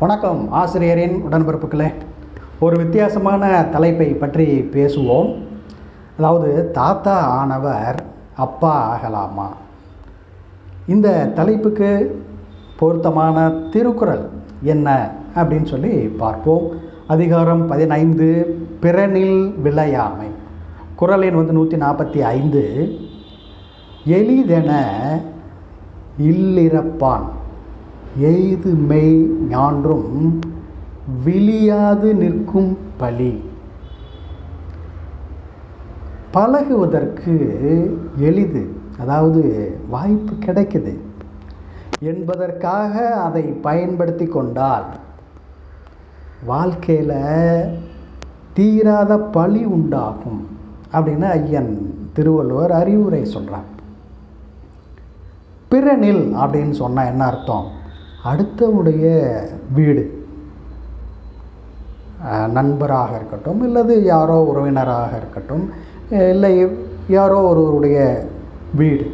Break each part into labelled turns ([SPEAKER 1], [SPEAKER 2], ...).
[SPEAKER 1] வணக்கம் ஆசிரியரின் உடன்பிறப்புகளே. ஒரு வித்தியாசமான தலைப்பை பற்றி பேசுவோம். அதாவது தாத்தா ஆனவர் அப்பா ஆகலாமா? இந்த தலைப்புக்கு பொருத்தமான திருக்குறள் என்ன அப்படின்னு சொல்லி பார்ப்போம். அதிகாரம் பதினைந்து பிறனில் விளையாமை குறளின் வந்து நூற்றி நாற்பத்தி ஐந்து எளிதென இல்லிறப்பான் எய்து மெய் ஞான்றும் விழியாது நிற்கும் பலி. பழகுவதற்கு எளிது அதாவது வாய்ப்பு கிடைக்குது. என்பதற்காக அதை பயன்படுத்தி கொண்டால் வாழ்க்கையில் தீராத பழி உண்டாகும் அப்படின்னு ஐயன் திருவள்ளுவர் அறிவுரை சொல்கிறார் பிறனில் அப்படின்னு சொன்னால் என்ன அர்த்தம்? அடுத்தவுடைய வீடு. நண்பராக இருக்கட்டும் இல்லது யாரோ உறவினராக இருக்கட்டும் இல்லை யாரோ ஒருவருடைய வீடு.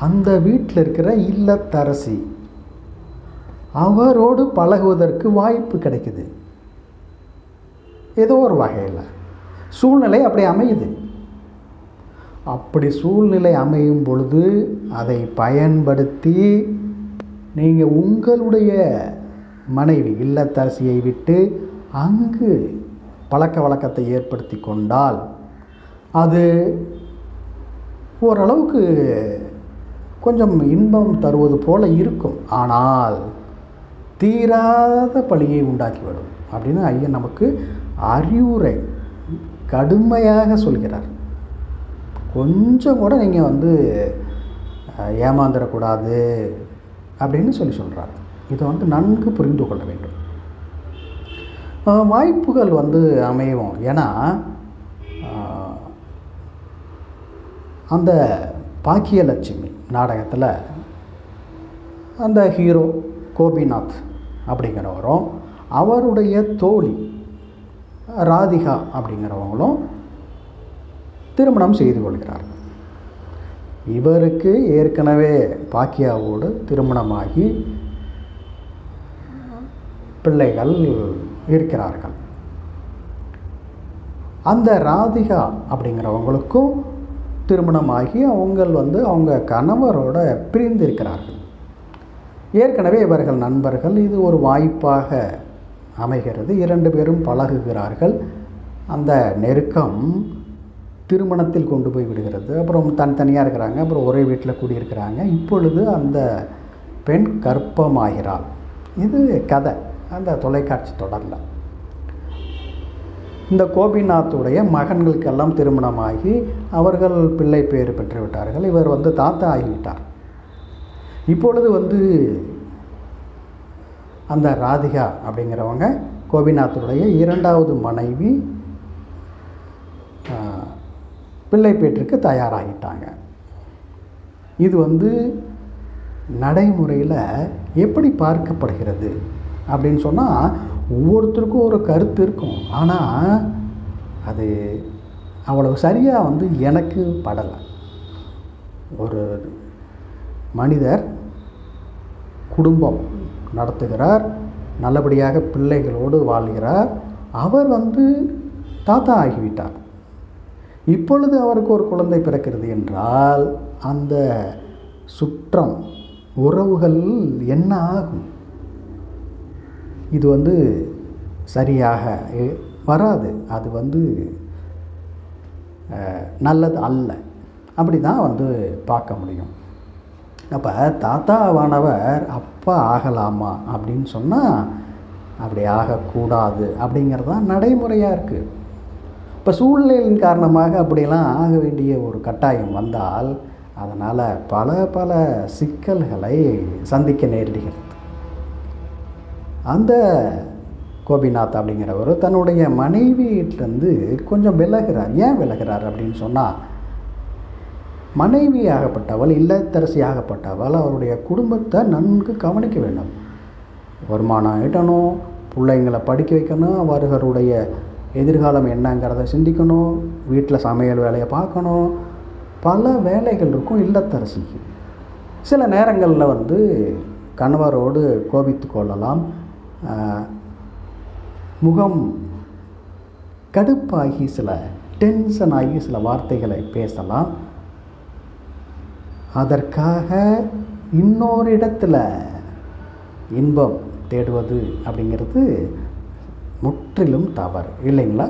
[SPEAKER 1] அந்த வீட்டில் இருக்கிற இல்லத்தரசி அவரோடு பழகுவதற்கு வாய்ப்பு கிடைக்குது. ஏதோ ஒரு வகையில். சூழ்நிலை அப்படி அமையுது. அப்படி சூழ்நிலை அமையும் பொழுது அதை பயன்படுத்தி நீங்கள் உங்களுடைய மனைவி இல்லத்தரசியை விட்டு அங்கு பழக்க வழக்கத்தை ஏற்படுத்தி கொண்டால் அது ஓரளவுக்கு கொஞ்சம் இன்பம் தருவது போல இருக்கும். ஆனால் தீராத பழியை உண்டாக்கிவிடும் அப்படின்னு ஐயன் நமக்கு அறிவுரை கடுமையாக சொல்கிறார். கொஞ்சம் கூட நீங்கள் வந்து ஏமாந்துடக்கூடாது. அப்படின்னு சொல்லி சொல்கிறார் இதை வந்து நன்கு புரிந்து கொள்ள வேண்டும். வாய்ப்புகள் வந்து அமையும் ஏன்னா அந்த பாக்கியலட்சுமி நாடகத்தில் அந்த ஹீரோ கோபிநாத் அப்படிங்கிறவரும் அவருடைய தோழி ராதிகா அப்படிங்கிறவங்களும் திருமணம் செய்து கொள்கிறார்கள். இவருக்கு ஏற்கனவே பாக்கியாவோடு திருமணமாகி பிள்ளைகள் இருக்கிறார்கள். அந்த ராதிகா அப்படிங்கிறவங்களுக்கும் திருமணமாகி அவங்கள் வந்து அவங்க கணவரோட பிரிந்து இருக்கிறார்கள் ஏற்கனவே இவர்கள் நண்பர்கள் இது ஒரு வாய்ப்பாக அமைகிறது. இரண்டு பேரும் பழகுகிறார்கள். அந்த நெருக்கம் திருமணத்தில் கொண்டு போய் விடுகிறது. அப்புறம் தனித்தனியாக இருக்கிறாங்க. அப்புறம் ஒரே வீட்டில் கூடியிருக்கிறாங்க. இப்பொழுது அந்த பெண் கர்ப்பமாகிறாள். இது கதை. அந்த தொலைக்காட்சி தொடரில். இந்த கோபிநாத்துடைய மகன்களுக்கெல்லாம் திருமணமாகி அவர்கள் பிள்ளை பேர் பெற்று விட்டார்கள் இவர் வந்து தாத்தா ஆகிவிட்டார். இப்பொழுது வந்து அந்த ராதிகா அப்படிங்கிறவங்க கோபிநாத்துடைய இரண்டாவது மனைவி பிள்ளை பேற்றுக்கு தயாராகிட்டாங்க. இது வந்து நடைமுறையில் எப்படி பார்க்கப்படுகிறது அப்படின்னு சொன்னால் ஒவ்வொருத்தருக்கும் ஒரு கருத்து இருக்கும். ஆனால் அது அவ்வளவு சரியாக வந்து எனக்கு படலை. ஒரு மனிதர் குடும்பம் நடத்துகிறார் நல்லபடியாக பிள்ளைகளோடு வாழ்கிறார். அவர் வந்து தாத்தா ஆகிவிட்டார். இப்பொழுது அவருக்கு ஒரு குழந்தை பிறக்கிறது என்றால் அந்த சுற்றம் உறவுகள் என்ன ஆகும்? இது வந்து சரியாக வராது. அது வந்து நல்லது அல்ல. அப்படி தான் வந்து பார்க்க முடியும். அப்போ தாத்தாவானவர் அப்பா ஆகலாமா? அப்படின்னு சொன்னால் அப்படி ஆகக்கூடாது. அப்படிங்கிறது தான் நடைமுறையாக இருக்குது இப்போ சூழ்நிலையின் காரணமாக அப்படியெல்லாம் ஆக வேண்டிய ஒரு கட்டாயம் வந்தால் அதனால் பல பல சிக்கல்களை சந்திக்க நேரிடுகிறது. அந்த கோபிநாத் அப்படிங்கிறவர் தன்னுடைய மனைவியிட்டிருந்து கொஞ்சம் விலகிறார். ஏன் விலகிறார் அப்படின்னு சொன்னால் மனைவி ஆகப்பட்டவள் இல்லத்தரசி ஆகப்பட்டவள் அவருடைய குடும்பத்தை நன்கு கவனிக்க வேண்டும். வருமானம் ஈட்டணும் பிள்ளைங்களை படிக்க வைக்கணும் அவர்களுடைய எதிர்காலம் என்னங்கிறத சிந்திக்கணும் வீட்டில் சமையல் வேலையை பார்க்கணும். பல வேலைகள் இருக்கும் இல்லத்தரசிக்கு. சில நேரங்களில் வந்து கணவரோடு கோபித்து கொள்ளலாம். முகம் கடுப்பாகி சில டென்ஷன் ஆகி சில வார்த்தைகளை பேசலாம். அதற்காக இன்னொரு இடத்துல இன்பம் தேடுவது அப்படிங்கிறது முற்றிலும் தவறு இல்லைங்களா?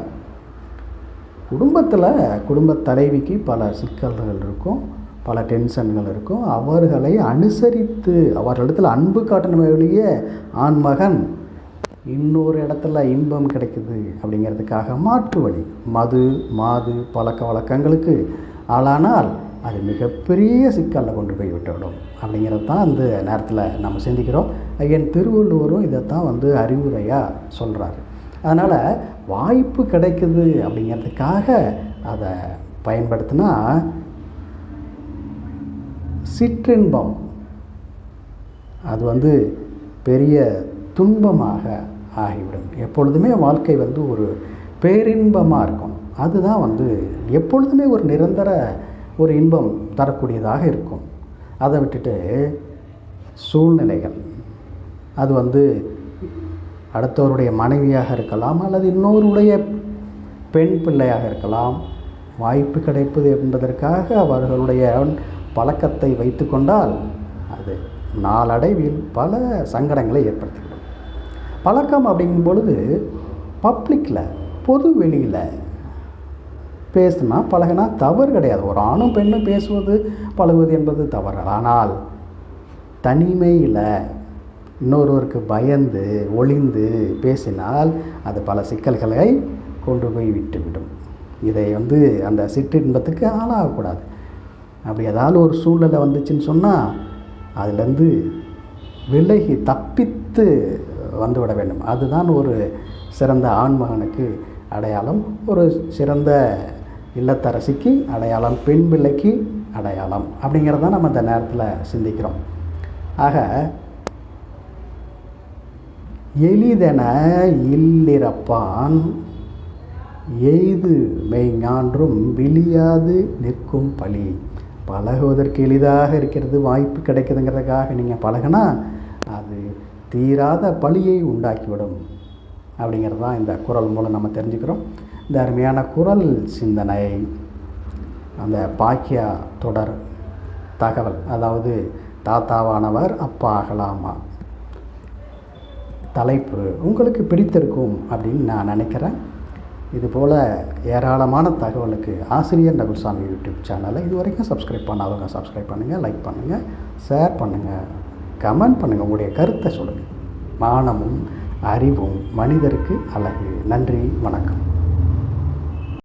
[SPEAKER 1] குடும்பத்தில் குடும்ப தலைவிக்கு பல சிக்கல்கள் இருக்கும் பல டென்ஷன்கள் இருக்கும். அவர்களை அனுசரித்து அவர்களிடத்தில் அன்பு காட்டணுமே ஒழிய ஆண்மகன் இன்னொரு இடத்துல இன்பம் கிடைக்குது அப்படிங்கிறதுக்காக மாற்று வழி மது மாது பழக்க வழக்கங்களுக்கு. ஆளானால் அது மிகப்பெரிய சிக்கலில் கொண்டு போய் விட்டுவிடும் அப்படிங்கிறது தான் அந்த நேரத்தில் நம்ம சிந்திக்கிறோம். ஐயன் திருவள்ளுவரும் இதைத்தான் வந்து அறிவுரையாக சொல்கிறாரு அதனால் வாய்ப்பு கிடைக்குது அப்படிங்கிறதுக்காக அதை பயன்படுத்தினா சிற்றின்பம். அது வந்து பெரிய துன்பமாக ஆகிவிடும். எப்பொழுதுமே வாழ்க்கை வந்து ஒரு பேரின்பமாக இருக்கும். அதுதான் வந்து எப்பொழுதுமே ஒரு நிரந்தர ஒரு இன்பம் தரக்கூடியதாக இருக்கும். அதை விட்டுட்டு சூழ்நிலைகள். அது வந்து அடுத்தவருடைய மனைவியாக இருக்கலாம் அல்லது இன்னொருடைய பெண் பிள்ளையாக இருக்கலாம். வாய்ப்பு கிடைப்பது என்பதற்காக அவர்களுடைய பழக்கத்தை வைத்து கொண்டால் அது நாளடைவில் பல சங்கடங்களை ஏற்படுத்திவிடும். பழக்கம் அப்படிங்கும் பொழுது பப்ளிக்கில் பொது வெளியில் பேசினா பழகினா தவறு கிடையாது. ஒரு ஆணும் பெண்ணும் பேசுவது பழகுவது என்பது தவறு. ஆனால் தனிமையில் இன்னொருவருக்கு பயந்து ஒளிந்து பேசினால் அது பல சிக்கல்களை கொண்டு போய் விட்டுவிடும். இதை வந்து அந்த சிற்றின்பத்துக்கு ஆளாகக்கூடாது. அப்படி ஏதாவது ஒரு சூழ்நிலை வந்துச்சுன்னு சொன்னால் அதுலேருந்து விலகி தப்பித்து வந்துவிட வேண்டும். அதுதான் ஒரு சிறந்த ஆண்மகனுக்கு அடையாளம். ஒரு சிறந்த இல்லத்தரசிக்கு அடையாளம் பெண் பிள்ளைக்கு அடையாளம். அப்படிங்கிறத நம்ம இந்த நேரத்தில் சிந்திக்கிறோம். ஆக எளிதென இல்லிறப்பான். எய்து மெய்ஞான்றும் விழியாது நிற்கும் பழி. பழகுவதற்கு எளிதாக இருக்கிறது வாய்ப்பு கிடைக்குதுங்கிறதுக்காக நீங்கள் பழகினா அது தீராத பழியை உண்டாக்கிவிடும். அப்படிங்கிறது தான் இந்த குரல் மூலம் நம்ம தெரிஞ்சுக்கிறோம். இந்த அருமையான குரல் சிந்தனை அந்த பாக்கியா தொடர் தகவல். அதாவது தாத்தாவானவர் அப்பா ஆகலாமா தலைப்பு உங்களுக்கு பிடித்திருக்கும் அப்படின்னு நான் நினைக்கிறேன். இதுபோல் ஏராளமான தகவலுக்கு ஆசிரியர் நகுல்சாமி யூடியூப் சேனலை இது வரைக்கும் சப்ஸ்கிரைப் பண்ணாதவங்க சப்ஸ்கிரைப் பண்ணுங்கள் லைக் பண்ணுங்கள் ஷேர் பண்ணுங்கள் கமெண்ட் பண்ணுங்கள் உங்களுடைய கருத்தை சொல்லுங்கள் மானமும் அறிவும் மனிதருக்கு அழகு. நன்றி வணக்கம்.